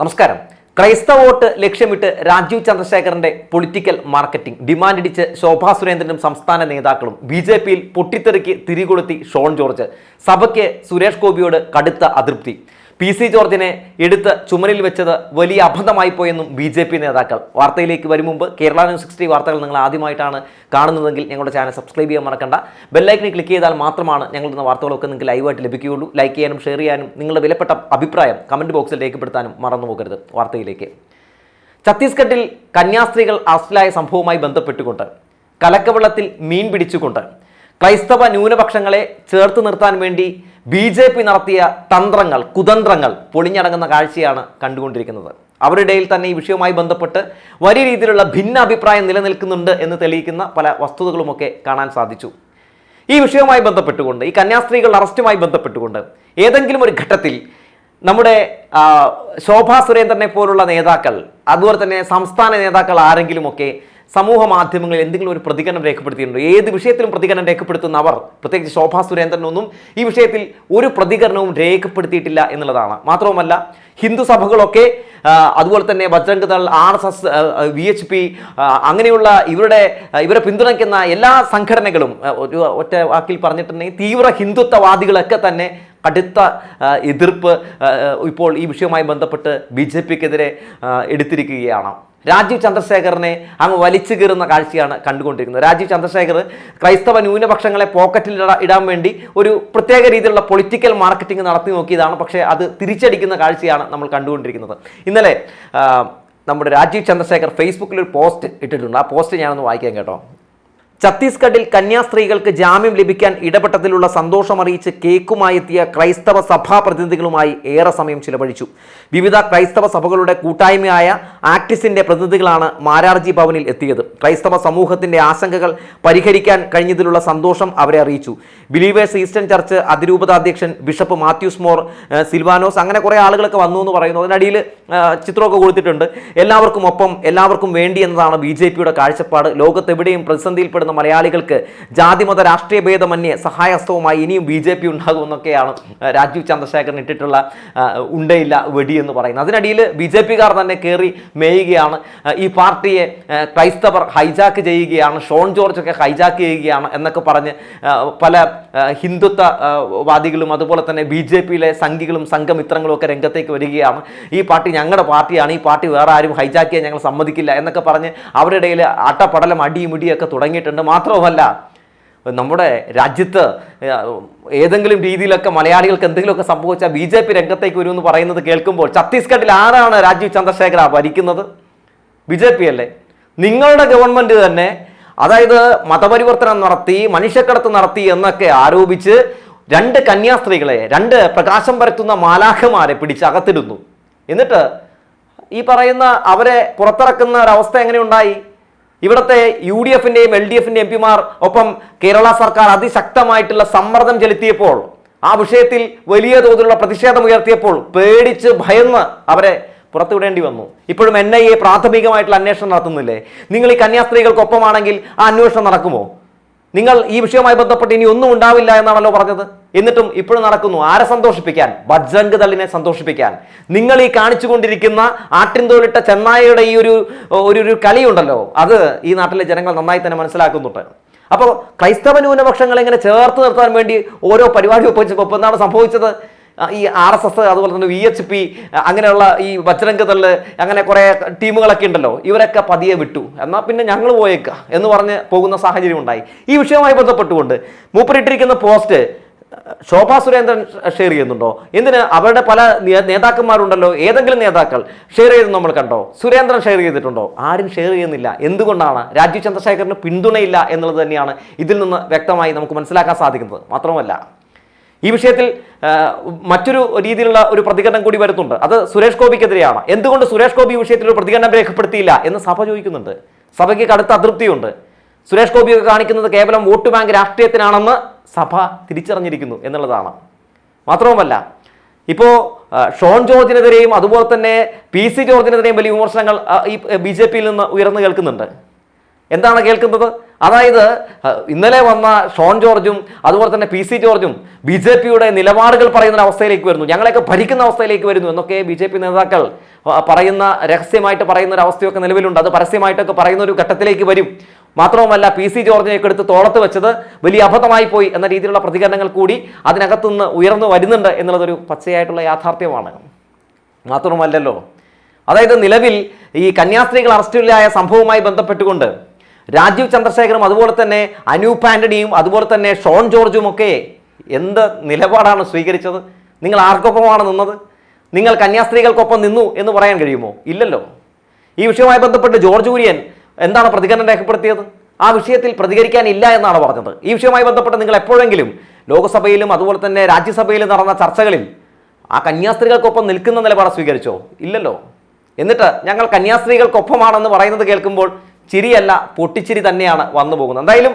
നമസ്കാരം. ക്രൈസ്തവ വോട്ട് ലക്ഷ്യമിട്ട് രാജീവ് ചന്ദ്രശേഖരന്റെ പൊളിറ്റിക്കൽ മാർക്കറ്റിംഗ്. ഡിമാൻഡ് ഇടിച്ച് ശോഭാ സുരേന്ദ്രനും സംസ്ഥാന നേതാക്കളും ബി ജെ പിയിൽ പൊട്ടിത്തെറിക്ക് തിരികൊളുത്തി ഷോൺ ജോർജ്. സഭയ്ക്ക് സുരേഷ് ഗോപിയോട് കടുത്ത അതൃപ്തി. പി സി ജോർജിനെ എടുത്ത് ചുമരിൽ വെച്ചത് വലിയ അബദ്ധമായി പോയെന്നും ബി ജെ പി നേതാക്കൾ. വാർത്തയിലേക്ക് വരും മുമ്പ് കേരള ന്യൂസ് സിക്സ്റ്റി വാർത്തകൾ നിങ്ങൾ ആദ്യമായിട്ടാണ് കാണുന്നതെങ്കിൽ ഞങ്ങളുടെ ചാനൽ സബ്സ്ക്രൈബ് ചെയ്യാൻ മറക്കണ്ട. ബെല്ലൈക്കിന് ക്ലിക്ക് ചെയ്താൽ മാത്രമാണ് ഞങ്ങളുടെ വാർത്തകളൊക്കെ നിങ്ങൾക്ക് ലൈവായിട്ട് ലഭിക്കുകയുള്ളൂ. ലൈക്ക് ചെയ്യാനും ഷെയർ ചെയ്യാനും നിങ്ങളുടെ വിലപ്പെട്ട അഭിപ്രായം കമന്റ് ബോക്സിൽ രേഖപ്പെടുത്താനും മറന്നു പോകരുത്. വാർത്തയിലേക്ക്. ഛത്തീസ്ഗഡിൽ കന്യാസ്ത്രീകൾ അറസ്റ്റിലായ സംഭവവുമായി ബന്ധപ്പെട്ടുകൊണ്ട് കലക്കവെള്ളത്തിൽ മീൻ പിടിച്ചുകൊണ്ട് ക്രൈസ്തവ ന്യൂനപക്ഷങ്ങളെ ചേർത്ത് നിർത്താൻ വേണ്ടി ബി ജെ പി നടത്തിയ തന്ത്രങ്ങൾ കുതന്ത്രങ്ങൾ പൊളിഞ്ഞടങ്ങുന്ന കാഴ്ചയാണ് കണ്ടുകൊണ്ടിരിക്കുന്നത്. അവരുടെ ഇടയിൽ തന്നെ ഈ വിഷയവുമായി ബന്ധപ്പെട്ട് വലിയ രീതിയിലുള്ള ഭിന്ന അഭിപ്രായം നിലനിൽക്കുന്നുണ്ട് എന്ന് തെളിയിക്കുന്ന പല വസ്തുതകളുമൊക്കെ കാണാൻ സാധിച്ചു. ഈ വിഷയവുമായി ബന്ധപ്പെട്ടുകൊണ്ട് ഈ കന്യാസ്ത്രീകളുടെ അറസ്റ്റുമായി ബന്ധപ്പെട്ടുകൊണ്ട് ഏതെങ്കിലും ഒരു ഘട്ടത്തിൽ നമ്മുടെ ശോഭാ സുരേന്ദ്രനെ പോലുള്ള നേതാക്കൾ അതുപോലെ തന്നെ സംസ്ഥാന നേതാക്കൾ ആരെങ്കിലുമൊക്കെ സമൂഹ മാധ്യമങ്ങളിൽ എന്തെങ്കിലും ഒരു പ്രതികരണം രേഖപ്പെടുത്തിയിട്ടുണ്ടോ? ഏത് വിഷയത്തിലും പ്രതികരണം രേഖപ്പെടുത്തുന്ന അവർ പ്രത്യേകിച്ച് ശോഭാ സുരേന്ദ്രനൊന്നും ഈ വിഷയത്തിൽ ഒരു പ്രതികരണവും രേഖപ്പെടുത്തിയിട്ടില്ല എന്നുള്ളതാണ്. മാത്രവുമല്ല ഹിന്ദു സഭകളൊക്കെ അതുപോലെ തന്നെ Bajrang Dal R S S V H P അങ്ങനെയുള്ള ഇവരുടെ ഇവരെ പിന്തുണയ്ക്കുന്ന എല്ലാ സംഘടനകളും ഒരു ഒറ്റ വാക്കിൽ പറഞ്ഞിട്ടുണ്ടെങ്കിൽ തീവ്ര ഹിന്ദുത്വവാദികളൊക്കെ തന്നെ കടുത്ത എതിർപ്പ് ഇപ്പോൾ ഈ വിഷയവുമായി ബന്ധപ്പെട്ട് ബി ജെ പിക്കെതിരെ എടുത്തിരിക്കുകയാണ്. രാജീവ് ചന്ദ്രശേഖറിനെ അങ്ങ് വലിച്ചു കീറുന്ന കാഴ്ചയാണ് കണ്ടുകൊണ്ടിരിക്കുന്നത്. രാജീവ് ചന്ദ്രശേഖർ ക്രൈസ്തവ ന്യൂനപക്ഷങ്ങളെ പോക്കറ്റിൽ ഇടാൻ വേണ്ടി ഒരു പ്രത്യേക രീതിയിലുള്ള പൊളിറ്റിക്കൽ മാർക്കറ്റിംഗ് നടത്തി നോക്കിയതാണ്. പക്ഷേ അത് തിരിച്ചടിക്കുന്ന കാഴ്ചയാണ് നമ്മൾ കണ്ടുകൊണ്ടിരിക്കുന്നത്. ഇന്നലെ നമ്മുടെ രാജീവ് ചന്ദ്രശേഖർ ഫേസ്ബുക്കിൽ ഒരു പോസ്റ്റ് ഇട്ടിട്ടുണ്ട്. ആ പോസ്റ്റ് ഞാനൊന്ന് വായിക്കാൻ കേട്ടോ. ഛത്തീസ്ഗഡിൽ കന്യാസ്ത്രീകൾക്ക് ജാമ്യം ലഭിക്കാൻ ഇടപെട്ടതിലുള്ള സന്തോഷമറിയിച്ച് കേക്കുമായി എത്തിയ ക്രൈസ്തവ സഭാ പ്രതിനിധികളുമായി ഏറെ സമയം ചിലവഴിച്ചു. വിവിധ ക്രൈസ്തവ സഭകളുടെ കൂട്ടായ്മയായ ആക്ടിസിന്റെ പ്രതിനിധികളാണ് മാരാർജി ഭവനിൽ എത്തിയത്. ക്രൈസ്തവ സമൂഹത്തിന്റെ ആശങ്കകൾ പരിഹരിക്കാൻ കഴിഞ്ഞതിലുള്ള സന്തോഷം അവരെ അറിയിച്ചു. ബിലീവേഴ്സ് ഈസ്റ്റേൺ ചർച്ച് അതിരൂപതാധ്യക്ഷൻ ബിഷപ്പ് മാത്യൂസ് മോർ സിൽവാനോസ് അങ്ങനെ കുറേ ആളുകളൊക്കെ വന്നു എന്ന് പറയുന്നു. അതിനടിയിൽ ചിത്രമൊക്കെ കൊടുത്തിട്ടുണ്ട്. എല്ലാവർക്കും ഒപ്പം എല്ലാവർക്കും വേണ്ടി എന്നതാണ് ബി ജെ പിയുടെ കാഴ്ചപ്പാട്. ലോകത്തെവിടെയും പ്രതിസന്ധിയിൽപ്പെടുന്ന മലയാളികൾക്ക് ജാതിമത രാഷ്ട്രീയ ഭേദമന്യേ സഹായഹസ്തവുമായി ഇനിയും ബി ജെ പി ഉണ്ടാകുമെന്നൊക്കെയാണ് രാജീവ് ചന്ദ്രശേഖരൻ ഇട്ടിട്ടുള്ള ഉണ്ടയില്ല വെടി എന്ന് പറയുന്നത്. അതിനടിയിൽ ബി ജെ പിക്കാർ തന്നെ കയറി മേയുകയാണ്. ഈ പാർട്ടിയെ ക്രൈസ്തവർ ഹൈജാക്ക് ചെയ്യുകയാണ്. ഷോൺ ജോർജ് ഒക്കെ ഹൈജാക്ക് ചെയ്യുകയാണ് എന്നൊക്കെ പറഞ്ഞ് പല ആ, ഹിന്ദുത്വ ആ, വാദികളും അതുപോലെ തന്നെ ബി ജെ പിയിലെ സംഘികളും സംഘമിത്രങ്ങളും ഒക്കെ രംഗത്തേക്ക് വരികയാണ്. ഈ പാർട്ടി ഞങ്ങളുടെ പാർട്ടിയാണ്. ഈ പാർട്ടി വേറെ ആരും ഹൈജാക്ക് ചെയ്യാൻ ഞങ്ങൾ സമ്മതിക്കില്ല എന്നൊക്കെ പറഞ്ഞ് അവരുടെ ഇടയിൽ അട്ടപ്പടലം അടിയും ഇടിയൊക്കെ തുടങ്ങിയിട്ടുണ്ട്. മാത്രവുമല്ല നമ്മുടെ രാജ്യത്ത് ഏതെങ്കിലും രീതിയിലൊക്കെ മലയാളികൾക്ക് എന്തെങ്കിലുമൊക്കെ സംഭവിച്ചാൽ ബി ജെ പി രംഗത്തേക്ക് വരുമെന്ന് പറയുന്നത് കേൾക്കുമ്പോൾ ഛത്തീസ്ഗഡിൽ ആരാണ് രാജീവ് ചന്ദ്രശേഖര ഭരിക്കുന്നത്? ബി ജെ പി അല്ലേ? നിങ്ങളുടെ ഗവൺമെന്റ് തന്നെ അതായത് മതപരിവർത്തനം നടത്തി മനുഷ്യക്കടത്ത് നടത്തി എന്നൊക്കെ ആരോപിച്ച് രണ്ട് കന്യാസ്ത്രീകളെ രണ്ട് പ്രകാശം പരത്തുന്ന മാലാഖമാരെ പിടിച്ച് അകത്തിടുന്നു. എന്നിട്ട് ഈ പറയുന്ന അവരെ പുറത്തിറക്കുന്ന ഒരവസ്ഥ എങ്ങനെയുണ്ടായി ഇവിടുത്തെ യു ഡി എഫിന്റെയും എൽ ഡി എഫിന്റെയും എം പിമാർ ഒപ്പം കേരള സർക്കാർ അതിശക്തമായിട്ടുള്ള സമ്മർദ്ദം ചെലുത്തിയപ്പോൾ ആ വിഷയത്തിൽ വലിയ തോതിലുള്ള പ്രതിഷേധം ഉയർത്തിയപ്പോൾ പേടിച്ച് ഭയന്ന് അവരെ പുറത്തുവിടേണ്ടി വന്നു. ഇപ്പോഴും എൻ ഐ എ പ്രാഥമികമായിട്ടുള്ള അന്വേഷണം നടത്തുന്നില്ലേ? നിങ്ങൾ ഈ കന്യാസ്ത്രീകൾക്കൊപ്പമാണെങ്കിൽ ആ അന്വേഷണം നടക്കുമോ? നിങ്ങൾ ഈ വിഷയവുമായി ബന്ധപ്പെട്ട് ഇനി ഒന്നും ഉണ്ടാവില്ല എന്നാണല്ലോ പറഞ്ഞത്. എന്നിട്ടും ഇപ്പോഴും നടക്കുന്നു. ആരെ സന്തോഷിപ്പിക്കാൻ? ബജ്രംഗ് ദളിനെ സന്തോഷിപ്പിക്കാൻ. നിങ്ങൾ ഈ കാണിച്ചുകൊണ്ടിരിക്കുന്ന ആട്ടിൻതോലിട്ട ചെന്നായയുടെ ഈ ഒരു ഒരു കളിയുണ്ടല്ലോ അത് ഈ നാട്ടിലെ ജനങ്ങൾ നന്നായി തന്നെ മനസ്സിലാക്കുന്നുണ്ട്. അപ്പോൾ ക്രൈസ്തവ ന്യൂനപക്ഷങ്ങളെ ഇങ്ങനെ ചേർത്ത് നിർത്താൻ വേണ്ടി ഓരോ പരിപാടി ഒപ്പിച്ചപ്പോൾ എന്താണ് സംഭവിച്ചത്? ഈ ആർ എസ് എസ് അതുപോലെ തന്നെ വി എച്ച് പി അങ്ങനെയുള്ള ഈ ബജ്രംഗ് ദൾ അങ്ങനെ കുറേ ടീമുകളൊക്കെ ഉണ്ടല്ലോ ഇവരൊക്കെ പതിയെ വിട്ടു. എന്നാൽ പിന്നെ ഞങ്ങൾ പോയേക്കാം എന്ന് പറഞ്ഞ് പോകുന്ന സാഹചര്യം ഉണ്ടായി. ഈ വിഷയവുമായി ബന്ധപ്പെട്ടുകൊണ്ട് മൂപ്പരിട്ടിരിക്കുന്ന പോസ്റ്റ് ശോഭാ സുരേന്ദ്രൻ ഷെയർ ചെയ്യുന്നുണ്ടോ? എന്തിന്? അവരുടെ പല നേതാക്കന്മാരുണ്ടല്ലോ ഏതെങ്കിലും നേതാക്കൾ ഷെയർ ചെയ്ത് നമ്മൾ കണ്ടോ? സുരേന്ദ്രൻ ഷെയർ ചെയ്തിട്ടുണ്ടോ? ആരും ഷെയർ ചെയ്യുന്നില്ല. എന്തുകൊണ്ടാണ്? രാജീവ് ചന്ദ്രശേഖരന് പിന്തുണയില്ല എന്നുള്ളത് തന്നെയാണ് ഇതിൽ നിന്ന് വ്യക്തമായി നമുക്ക് മനസ്സിലാക്കാൻ സാധിക്കുന്നത്. മാത്രമല്ല ഈ വിഷയത്തിൽ മറ്റൊരു രീതിയിലുള്ള ഒരു പ്രതികരണം കൂടി വരുന്നുണ്ട്. അത് സുരേഷ് ഗോപിക്കെതിരെയാണ്. എന്തുകൊണ്ട് സുരേഷ് ഗോപി വിഷയത്തിൽ ഒരു പ്രതികരണം രേഖപ്പെടുത്തിയില്ല എന്ന് സഭ ചോദിക്കുന്നുണ്ട്. സഭയ്ക്ക് കടുത്ത അതൃപ്തിയുണ്ട്. സുരേഷ് ഗോപിയൊക്കെ കാണിക്കുന്നത് കേവലം വോട്ട് ബാങ്ക് രാഷ്ട്രീയത്തിനാണെന്ന് സഭ തിരിച്ചറിഞ്ഞിരിക്കുന്നു എന്നുള്ളതാണ്. മാത്രവുമല്ല ഇപ്പോൾ ഷോൺ ജോർജിനെതിരെയും അതുപോലെ തന്നെ പി സി ജോർജിനെതിരെയും വലിയ വിമർശനങ്ങൾ ഈ ബി ജെ പിയിൽ നിന്ന് ഉയർന്നു കേൾക്കുന്നുണ്ട്. എന്താണ് കേൾക്കുന്നത്? അതായത് ഇന്നലെ വന്ന ഷോൺ ജോർജും അതുപോലെ തന്നെ പി സി ജോർജും ബി ജെ പിയുടെ നിലപാടുകൾ പറയുന്ന അവസ്ഥയിലേക്ക് വരുന്നു. ഞങ്ങളെയൊക്കെ ഭരിക്കുന്ന അവസ്ഥയിലേക്ക് വരുന്നു. എന്നൊക്കെ ബി ജെ പി നേതാക്കൾ പറയുന്ന രഹസ്യമായിട്ട് പറയുന്ന ഒരു അവസ്ഥയൊക്കെ നിലവിലുണ്ട്. അത് പരസ്യമായിട്ടൊക്കെ പറയുന്ന ഒരു ഘട്ടത്തിലേക്ക് വരും. മാത്രവുമല്ല പി സി ജോർജിനെയൊക്കെ എടുത്ത് തോളത്ത് വെച്ചത് വലിയ അബദ്ധമായി പോയി എന്ന രീതിയിലുള്ള പ്രതികരണങ്ങൾ കൂടി അതിനകത്തുനിന്ന് ഉയർന്നു വരുന്നുണ്ട് എന്നുള്ളതൊരു പച്ചയായിട്ടുള്ള യാഥാർത്ഥ്യമാണ്. മാത്രവുമല്ലല്ലോ. അതായത് നിലവിൽ ഈ കന്യാസ്ത്രീകൾ അറസ്റ്റിലായ സംഭവവുമായി ബന്ധപ്പെട്ടുകൊണ്ട് രാജീവ് ചന്ദ്രശേഖറും അതുപോലെ തന്നെ അനൂപ് ആന്റണിയും അതുപോലെ തന്നെ ഷോൺ ജോർജും ഒക്കെ എന്ത് നിലപാടാണ് സ്വീകരിച്ചത്? നിങ്ങൾ ആർക്കൊപ്പമാണ് നിന്നത്? നിങ്ങൾ കന്യാസ്ത്രീകൾക്കൊപ്പം നിന്നു എന്ന് പറയാൻ കഴിയുമോ? ഇല്ലല്ലോ. ഈ വിഷയവുമായി ബന്ധപ്പെട്ട് ജോർജ് കുര്യൻ എന്താണ് പ്രതികരണം രേഖപ്പെടുത്തിയത്? ആ വിഷയത്തിൽ പ്രതികരിക്കാനില്ല എന്നാണ് പറഞ്ഞത്. ഈ വിഷയവുമായി ബന്ധപ്പെട്ട് നിങ്ങൾ എപ്പോഴെങ്കിലും ലോക്സഭയിലും അതുപോലെ തന്നെ രാജ്യസഭയിലും നടന്ന ചർച്ചകളിൽ ആ കന്യാസ്ത്രീകൾക്കൊപ്പം നിൽക്കുന്ന നിലപാട് സ്വീകരിച്ചോ? ഇല്ലല്ലോ. എന്നിട്ട് ഞങ്ങൾ കന്യാസ്ത്രീകൾക്കൊപ്പമാണെന്ന് പറയുന്നത് കേൾക്കുമ്പോൾ ചിരിയല്ല പൊട്ടിച്ചിരി തന്നെയാണ് വന്നു പോകുന്നത്. എന്തായാലും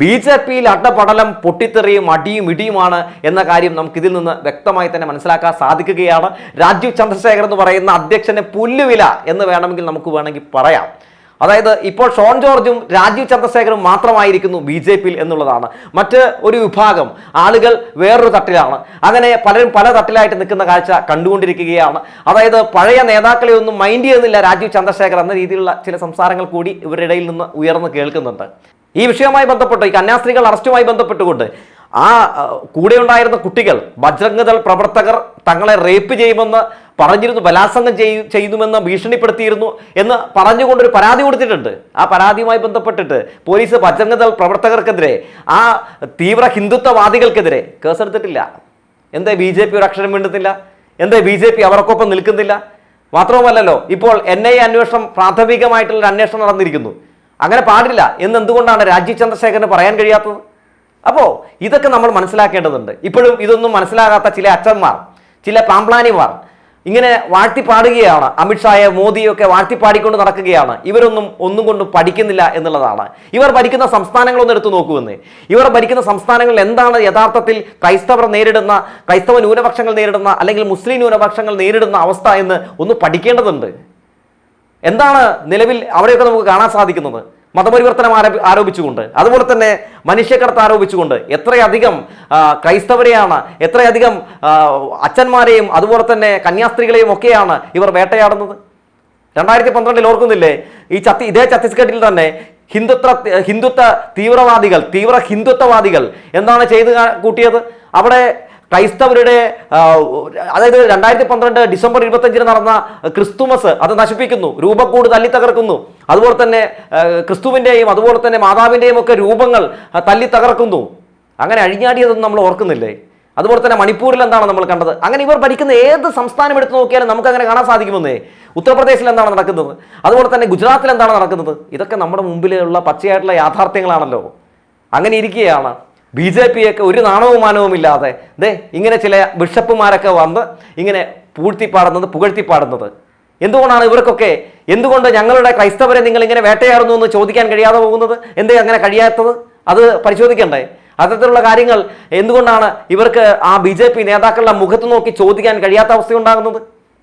ബി ജെ പിയിൽ അട്ടപടലം പൊട്ടിത്തെറിയും അടിയും ഇടിയുമാണ് എന്ന കാര്യം നമുക്ക് ഇതിൽ നിന്ന് വ്യക്തമായി തന്നെ മനസ്സിലാക്കാൻ സാധിക്കുകയാണ്. രാജീവ് ചന്ദ്രശേഖർ എന്ന് പറയുന്ന അധ്യക്ഷന് പുല്ലുവില എന്ന് വേണമെങ്കിൽ നമുക്ക് വേണമെങ്കിൽ പറയാം. അതായത് ഇപ്പോൾ ഷോൺ ജോർജും രാജീവ് ചന്ദ്രശേഖറും മാത്രമായിരിക്കുന്നു ബി ജെ പിയിൽ എന്നുള്ളതാണ്. മറ്റ് ഒരു വിഭാഗം ആളുകൾ വേറൊരു തട്ടിലാണ്. അങ്ങനെ പലരും പല തട്ടിലായിട്ട് നിൽക്കുന്ന കാഴ്ച കണ്ടുകൊണ്ടിരിക്കുകയാണ്. അതായത് പഴയ നേതാക്കളെ ഒന്നും മൈൻഡ് ചെയ്യുന്നില്ല രാജീവ് ചന്ദ്രശേഖർ എന്ന രീതിയിലുള്ള ചില സംസാരങ്ങൾ കൂടി ഇവരുടെ ഇടയിൽ നിന്ന് ഉയർന്നു കേൾക്കുന്നുണ്ട്. ഈ വിഷയവുമായി ബന്ധപ്പെട്ട് ഈ കന്യാസ്ത്രീകൾ അറസ്റ്റുമായി ബന്ധപ്പെട്ടുകൊണ്ട് ആ കൂടെ ഉണ്ടായിരുന്ന കുട്ടികൾ ബജ്രംഗദൾ പ്രവർത്തകർ തങ്ങളെ റേപ്പ് ചെയ്യുമെന്ന് പറഞ്ഞിരുന്നു ബലാത്സംഗം ചെയ്- ചെയ്യുമെന്ന് ഭീഷണിപ്പെടുത്തിയിരുന്നു എന്ന് പറഞ്ഞുകൊണ്ടൊരു പരാതി കൊടുത്തിട്ടുണ്ട്. ആ പരാതിയുമായി ബന്ധപ്പെട്ടിട്ട് പോലീസ് ബജ്രംഗദൾ പ്രവർത്തകർക്കെതിരെ ആ തീവ്ര ഹിന്ദുത്വവാദികൾക്കെതിരെ കേസെടുത്തിട്ടില്ല എന്തേ ബി ജെ പി ഒരു അക്ഷരം വേണ്ടുന്നില്ല എന്തേ ബി ജെ പി അവർക്കൊപ്പം നിൽക്കുന്നില്ല? മാത്രവുമല്ലല്ലോ ഇപ്പോൾ എൻ ഐ അന്വേഷണം പ്രാഥമികമായിട്ടുള്ള അന്വേഷണം നടന്നിരിക്കുന്നു. അങ്ങനെ പാടില്ല. എന്ന് എന്തുകൊണ്ടാണ് രാജീവ് ചന്ദ്രശേഖരന് പറയാൻ കഴിയാത്തത്? അപ്പോൾ ഇതൊക്കെ നമ്മൾ മനസ്സിലാക്കേണ്ടതുണ്ട്. ഇപ്പോഴും ഇതൊന്നും മനസ്സിലാകാത്ത ചില അച്ഛന്മാർ ചില പാമ്പ്ലാനിമാർ ഇങ്ങനെ വാഴ്ത്തിപ്പാടുകയാണ്. അമിത്ഷായെ മോദിയൊക്കെ വാഴ്ത്തിപ്പാടിക്കൊണ്ട് നടക്കുകയാണ്. ഇവരൊന്നും ഒന്നും കൊണ്ടും പഠിക്കുന്നില്ല എന്നുള്ളതാണ്. ഇവർ ഭരിക്കുന്ന സംസ്ഥാനങ്ങളൊന്നും എടുത്തു നോക്കുമെന്ന്. ഇവർ ഭരിക്കുന്ന സംസ്ഥാനങ്ങളിൽ എന്താണ് യഥാർത്ഥത്തിൽ ക്രൈസ്തവർ നേരിടുന്ന ക്രൈസ്തവ ന്യൂനപക്ഷങ്ങൾ നേരിടുന്ന അല്ലെങ്കിൽ മുസ്ലിം ന്യൂനപക്ഷങ്ങൾ നേരിടുന്ന അവസ്ഥ എന്ന് ഒന്ന് പഠിക്കേണ്ടതുണ്ട്. എന്താണ് നിലവിൽ അവിടെയൊക്കെ നമുക്ക് കാണാൻ സാധിക്കുന്നത്? മതപരിവർത്തനം ആരോപി ആരോപിച്ചുകൊണ്ട് അതുപോലെ തന്നെ മനുഷ്യക്കടത്ത് ആരോപിച്ചുകൊണ്ട് എത്രയധികം ക്രൈസ്തവരെയാണ് എത്രയധികം അച്ഛന്മാരെയും അതുപോലെ തന്നെ കന്യാസ്ത്രീകളെയും ഒക്കെയാണ് ഇവർ വേട്ടയാടുന്നത്? രണ്ടായിരത്തി പന്ത്രണ്ടിൽ ഓർക്കുന്നില്ലേ? ഈ ഛത്തി ഇതേ ഛത്തീസ്ഗഡിൽ തന്നെ ഹിന്ദുത്വ ഹിന്ദുത്വ തീവ്രവാദികൾ തീവ്ര ഹിന്ദുത്വവാദികൾ എന്താണ് ചെയ്ത് കൂട്ടിയത്? അവിടെ ക്രൈസ്തവരുടെ അതായത് രണ്ടായിരത്തി പന്ത്രണ്ട് ഡിസംബർ ഇരുപത്തഞ്ചിന് നടന്ന ക്രിസ്തുമസ് അത് നശിപ്പിക്കുന്നു രൂപക്കൂട് തല്ലി തകർക്കുന്നു അതുപോലെ തന്നെ ക്രിസ്തുവിന്റെയും അതുപോലെ തന്നെ മാതാവിന്റെയും ഒക്കെ രൂപങ്ങൾ തല്ലി തകർക്കുന്നു അങ്ങനെ അഴിഞ്ഞാടിയതൊന്നും നമ്മൾ ഓർക്കുന്നില്ലേ? അതുപോലെ തന്നെ മണിപ്പൂരിൽ എന്താണ് നമ്മൾ കണ്ടത്? അങ്ങനെ ഇവർ ഭരിക്കുന്ന ഏത് സംസ്ഥാനം എടുത്തു നോക്കിയാലും നമുക്ക് അങ്ങനെ കാണാൻ സാധിക്കുമെന്നേ. ഉത്തർപ്രദേശിൽ എന്താണ് നടക്കുന്നത്? അതുപോലെ തന്നെ ഗുജറാത്തിൽ എന്താണ് നടക്കുന്നത്? ഇതൊക്കെ നമ്മുടെ മുമ്പിലുള്ള പച്ചയായിട്ടുള്ള യാഥാർത്ഥ്യങ്ങളാണല്ലോ. അങ്ങനെ ഇരിക്കുകയാണ്. ബി ജെ പിയൊക്കെ ഒരു നാണവുമാനവും ഇല്ലാതെ ദേ ഇങ്ങനെ ചില ബിഷപ്പുമാരൊക്കെ വന്ന് ഇങ്ങനെ പൂഴ്ത്തിപ്പാടുന്നത് പുകഴ്ത്തിപ്പാടുന്നത്. എന്തുകൊണ്ടാണ് ഇവർക്കൊക്കെ എന്തുകൊണ്ട് ഞങ്ങളുടെ ക്രൈസ്തവരെ നിങ്ങൾ ഇങ്ങനെ വേട്ടയാടുന്നു എന്ന് ചോദിക്കാൻ കഴിയാതെ പോകുന്നത്? എന്തേ അങ്ങനെ കഴിയാത്തത്? അത് പരിശോധിക്കണ്ടേ? അത്തരത്തിലുള്ള കാര്യങ്ങൾ എന്തുകൊണ്ടാണ് ഇവർക്ക് ആ ബി നേതാക്കളുടെ മുഖത്ത് നോക്കി ചോദിക്കാൻ കഴിയാത്ത അവസ്ഥയുണ്ടാകുന്നത്?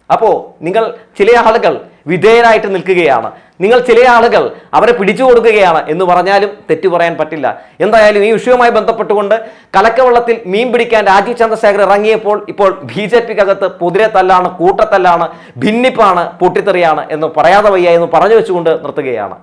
അപ്പോൾ നിങ്ങൾ ചില ആളുകൾ വിധേയരായിട്ട് നിൽക്കുകയാണ്. നിങ്ങൾ ചില ആളുകൾ അവരെ പിടിച്ചു കൊടുക്കുകയാണ് എന്ന് പറഞ്ഞാലും തെറ്റു പറയാൻ പറ്റില്ല. എന്തായാലും ഈ വിഷയവുമായി ബന്ധപ്പെട്ടുകൊണ്ട് കലക്കവള്ളത്തിൽ മീൻ പിടിക്കാൻ രാജീവ് ചന്ദ്രശേഖർ ഇറങ്ങിയപ്പോൾ ഇപ്പോൾ ബി ജെ പിക്കകത്ത് പൊതിരെ തല്ലാണ് കൂട്ടത്തല്ലാണ് ഭിന്നിപ്പാണ് പൊട്ടിത്തെറിയാണ് എന്ന് പറയാതെ വയ്യ എന്ന് പറഞ്ഞു വെച്ചുകൊണ്ട് നിർത്തുകയാണ്.